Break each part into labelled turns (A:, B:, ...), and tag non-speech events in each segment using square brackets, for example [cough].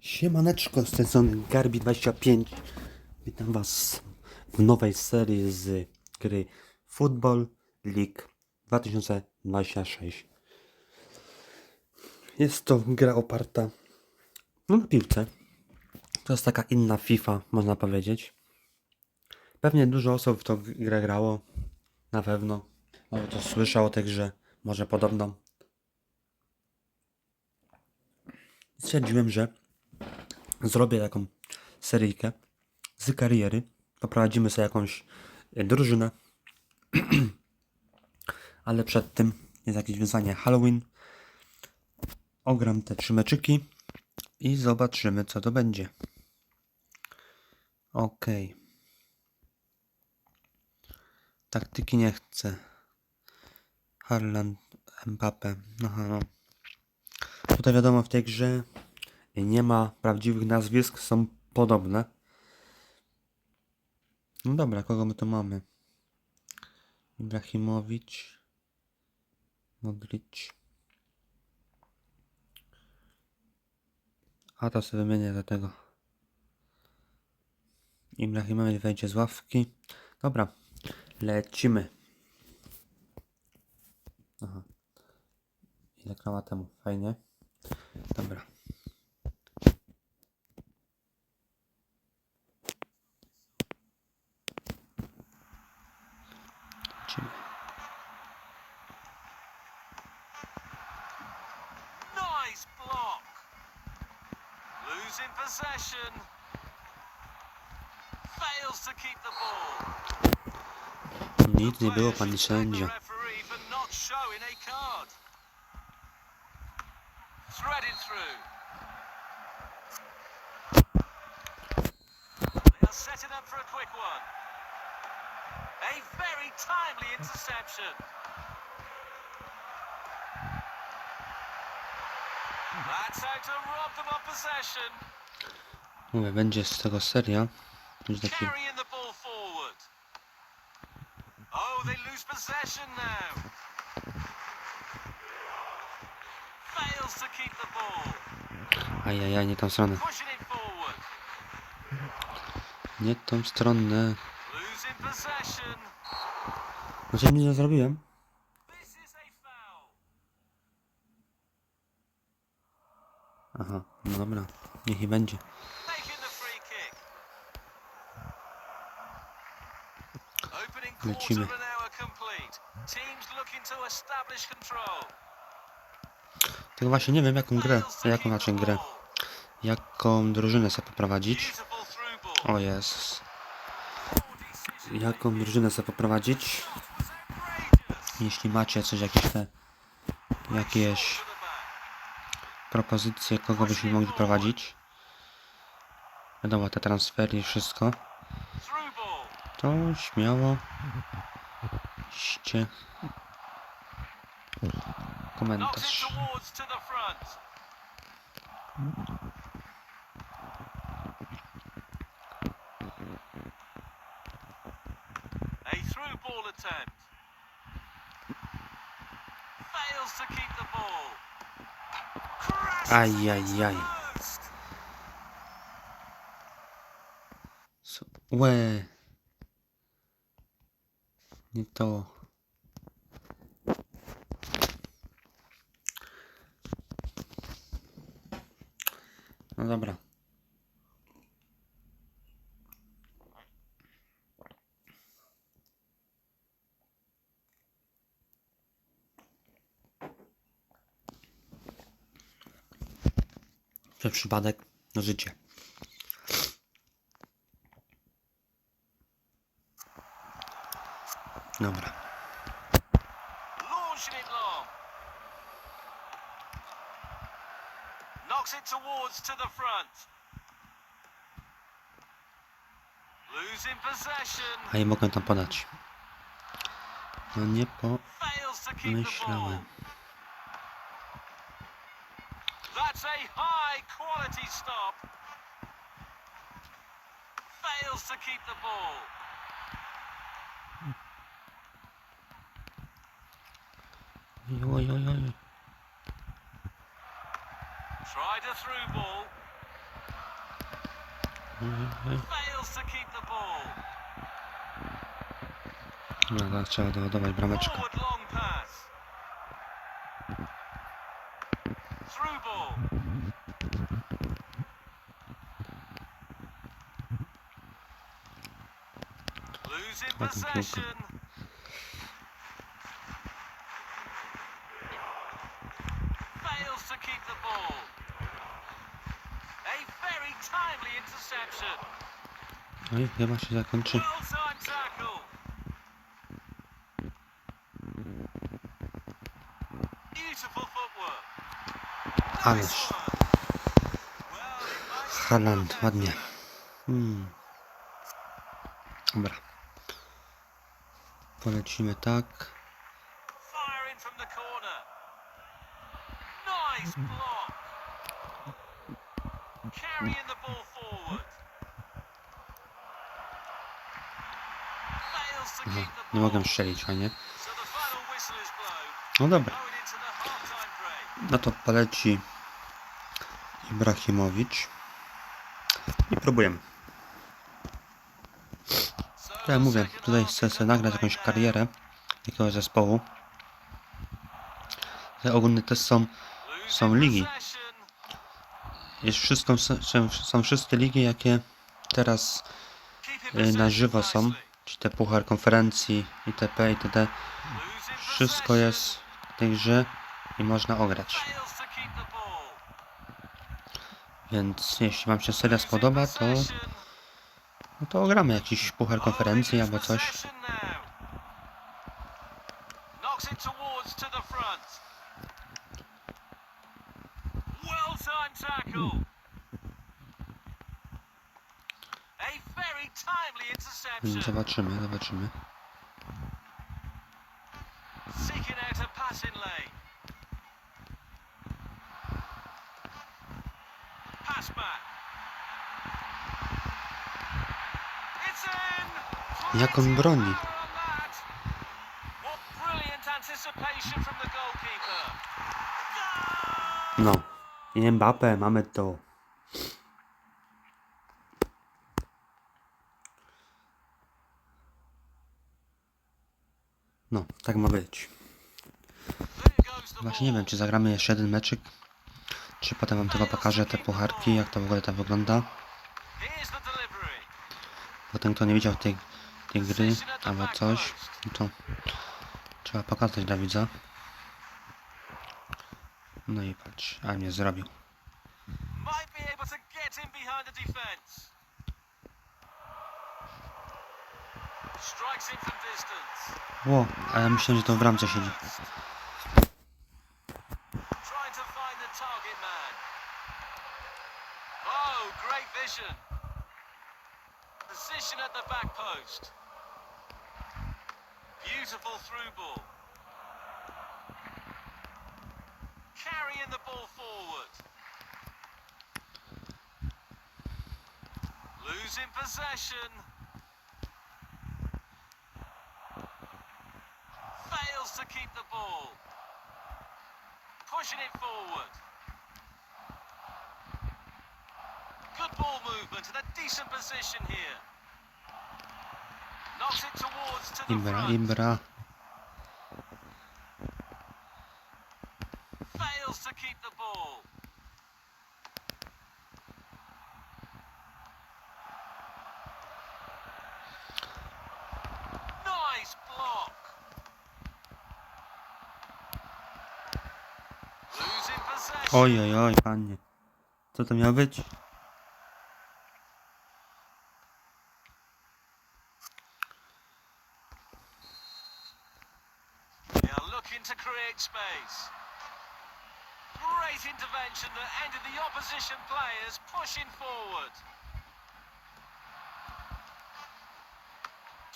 A: Siemaneczko, z tej strony Garbi25. Witam Was w nowej serii z gry Football League 2026. Jest to gra oparta no, na piłce. To jest taka inna FIFA, można powiedzieć. Pewnie dużo osób w tą grę grało. Na pewno. No to słyszał o grze. Może podobno. Stwierdziłem, że zrobię taką seryjkę z kariery. Poprowadzimy sobie jakąś e, drużynę. [clears throat] Ale przed tym jest jakieś wyzwanie Halloween. Ogram te trzy meczyki i zobaczymy co to będzie. Ok. Taktyki nie chcę. Harland, Mbappe. Aha, no. Tutaj wiadomo w tej grze nie ma prawdziwych nazwisk, są podobne. No dobra, kogo my tu mamy? Ibrahimowicz, Modric. A to sobie wymienię do tego. Ibrahimowicz wejdzie z ławki. Dobra, lecimy. Aha. Ile krała temu? Fajnie. Dobra.
B: Losing possession. Fails to keep the ball.
A: Nic nie było, pani
B: Players should thank referee for not showing a card. Threaded through. They are setting up for a quick one. A very timely interception. That's how to rob them of possession.
A: Mówię, będzie z tego seria. Będzie taki...
B: Oh.
A: Ajajaj, nie tą stronę. Nie tą stronę. Znaczy nic nie zrobiłem. Aha, no dobra. Niech i będzie.
B: Control.
A: Tylko właśnie nie wiem jaką grę, jaką znaczy grę, jaką drużynę sobie poprowadzić. O jest. Jaką drużynę sobie poprowadzić. Jeśli macie coś jakieś te, jakieś propozycje, kogo byśmy mogli prowadzić. Wiadomo, te transfery i wszystko.
B: Through ball.
A: To śmiało.
B: It
A: Komentarz.
B: towards to the front. A through ball attempt. Fails to keep the ball. Crashes
A: Ajajaj.
B: into the post.
A: Co? Łe. Nie to. No dobra. Przez przypadek no życie. Dobra.
B: Launching it long. Knocks it towards to the front. Losing possession.
A: A i mogę tam podać. No nie pomyślałem.
B: That's a high quality stop. Fails to keep the ball.
A: Oj, oj, oj.
B: Tried a through ball. Fails to keep the ball.
A: No, teraz trzeba doładować brameczkę.
B: Forward long pass. Through ball. Losing possession. Fails to keep the ball. A very timely interception.
A: No i chyba się zakończy. Ależ.
B: Good
A: ładnie. Hmm. Dobra. Polecimy tak.
B: Nice block. Carrying the ball forward. Fails to
A: Nie mogę strzelić, fajnie. No dobra. No to poleci Ibrahimowicz. I próbujemy. Jak
B: the
A: mówię, tutaj chcę sobie nagrać jakąś karierę jakiegoś zespołu. Te ogólne też są, są ligi. Jest wszystko, są, wszystkie ligi, jakie teraz y, na żywo są. Czy te puchar konferencji, itp. itd. Wszystko jest w tej grze i można ograć. Więc jeśli Wam się seria spodoba, to, no to ogramy jakiś puchar konferencji albo coś.
B: Possession now. Knocks it towards to the front. Well timed tackle. A very timely
A: Więc
B: interception.
A: zobaczymy, zobaczymy.
B: Seeking out a passing lane. Pass back. It's in.
A: Jak on broni.
B: Power on that. What brilliant anticipation from the goalkeeper. Goal!
A: No. I Mbappe, mamy to. No, tak ma być. Właśnie nie wiem, czy zagramy jeszcze jeden meczyk, czy potem wam tylko pokażę te pucharki, jak to w ogóle tak wygląda.
B: Delivery.
A: Potem kto nie widział tej, tej gry albo coś, no to trzeba pokazać dla widza. No i patrz, a mnie zrobił.
B: Might be able to get in behind the defence. Strikes in from distance.
A: Ło, a ja myślałem, że to w bramce siedzi.
B: Oh. Position at the back post. Beautiful through ball. Carrying the ball forward. Losing possession. To keep the ball. Pushing it forward. Good ball movement and a decent position here. Knocks it towards to the front.
A: Ibra.
B: Fails to keep the ball. Nice block. Losing possession.
A: Oj, oj, oj, panie. Co to miało być?
B: To create space. Great intervention that ended the opposition players pushing forward.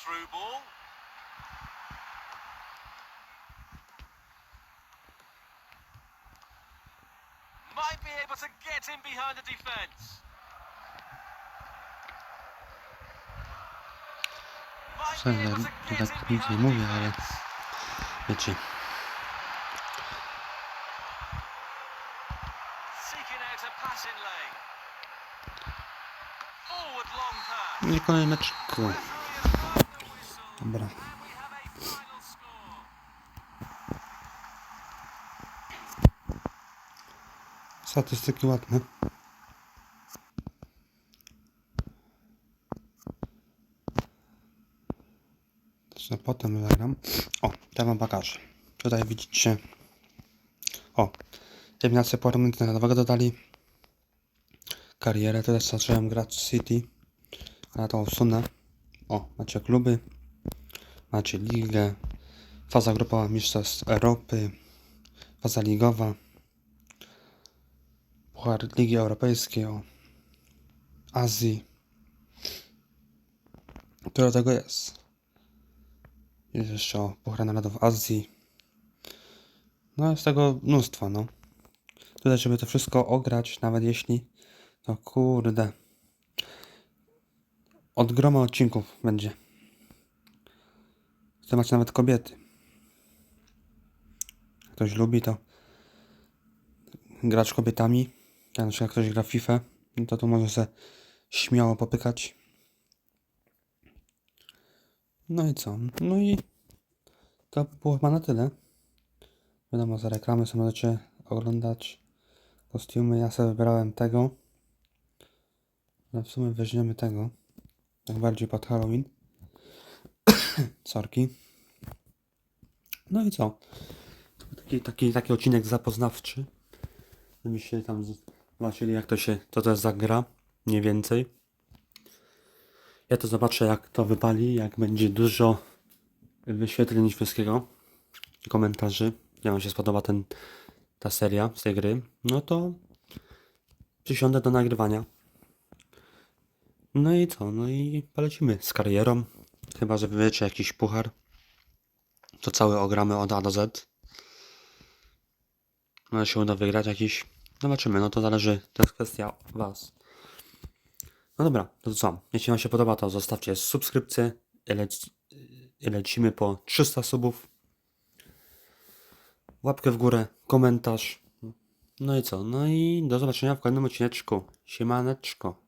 B: Through ball. Able to get in behind the defence.
A: Ja
B: to
A: tak nic nie mówię, ale
B: defence.
A: wiecie.
B: Seeking out a passing lane. Forward long pass.
A: No i kolejny meczku.
B: Referee has blown the whistle.
A: Dobra.
B: And we have a final score.
A: Statystyki ładne. To potem zagram. O, to wam pokażę. Tutaj widzicie. O, eliminację porównywania nowego dodali. Karierę, teraz zacząłem grać City. Ale to usunę. O, macie kluby. Macie ligę. Faza grupowa Mistrzostw Europy. Faza ligowa. Puchar Ligi Europejskiej, o Azji. Tyle tego jest. Jest jeszcze o Puchar Narodów Azji. No jest tego mnóstwo, no. Tutaj, żeby to wszystko ograć, nawet jeśli, to kurde. Od groma odcinków będzie. Tutaj macie nawet kobiety. Jak Ktoś lubi to grać z kobietami. Jak ktoś gra FIFA, no to tu może se śmiało popykać. No i co? No i to było chyba na tyle. Wiadomo, za reklamy sobie możecie oglądać kostiumy. Ja sobie wybrałem tego. No w sumie weźmiemy tego. Tak bardziej pod Halloween. [coughs] Sorki. No i co? Taki, taki, taki odcinek zapoznawczy żebyście tam zobaczyli jak to się, co to jest za gra, mniej więcej. Ja to zobaczę jak to wypali, jak będzie dużo wyświetleń wszystkiego i komentarzy, jak wam się spodoba ten, ta seria z tej gry, no to przysiądę do nagrywania. No i co, no i polecimy z karierą, chyba że wiecie jakiś puchar, to cały ogramy od A do Z. Może się uda wygrać jakiś. Zobaczymy, no to zależy, to jest kwestia Was. No dobra, to co? Jeśli Wam się podoba, to zostawcie subskrypcję lec lecimy po 300 subów. Łapkę w górę, komentarz. No i co? No i do zobaczenia w kolejnym odcineczku. Siemaneczko.